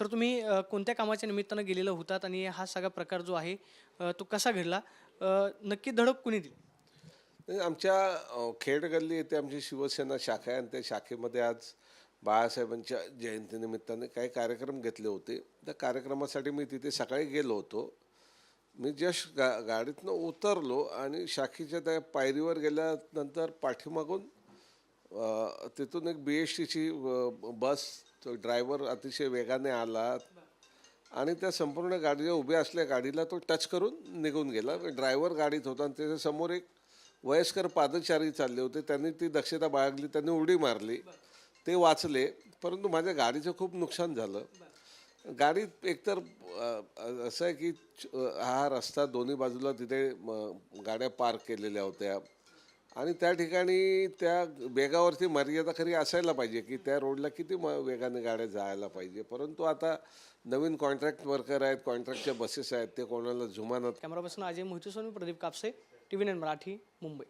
Sir तुम्ही कोणत्या कामाच्या निमित्तानं गेलेला होतात आणि हा सगळा प्रकार जो आहे तो कसा घडला? नक्की धडक कुणी दिली? आमच्या खेड गल्ली येथे आमची शिवसेना शाखा आहे आणि त्या शाखेमध्ये आज बाळासाहेबांच्या जयंतीनिमित्ताने काही कार्यक्रम घेतले होते. त्या कार्यक्रमासाठी मी तिथे सकाळी गेलो होतो. मी जस्ट गा गाडीतनं उतरलो आणि शाखेच्या त्या पायरीवर गेल्यानंतर पाठीमागून तिथून एक बी एस टीची बस तो ड्रायव्हर अतिशय वेगाने आला. आणि त्या संपूर्ण गाडीला उभ्या असल्या गाडीला तो टच करून निघून गेला. ड्रायव्हर गाडीत होता आणि त्याच्यासमोर एक वयस्कर पादचारी चालले होते. त्यांनी ती दक्षता बाळगली त्यांनी उडी मारली. ते वाचले परंतु माझ्या गाडीचं खूप नुकसान झालं. गाडीत एकतर असं आहे की हा रस्ता दोन्ही बाजूला तिथे गाड्या पार्क केलेल्या होत्या. आणि त्या ठिकाणी त्या वेगावरती मर्यादा खरी असायला पाहिजे की त्या रोडला किती म वेगाने गाड्या जायला पाहिजे. परंतु आता नवीन कॉन्ट्रॅक्ट वर्कर आहेत कॉन्ट्रॅक्टच्या बसेस आहेत ते कोणाला जुमानत कॅमेरापासून Ajay मोहितेसोनी Pradeep Kapse T V nine Marathi Mumbai.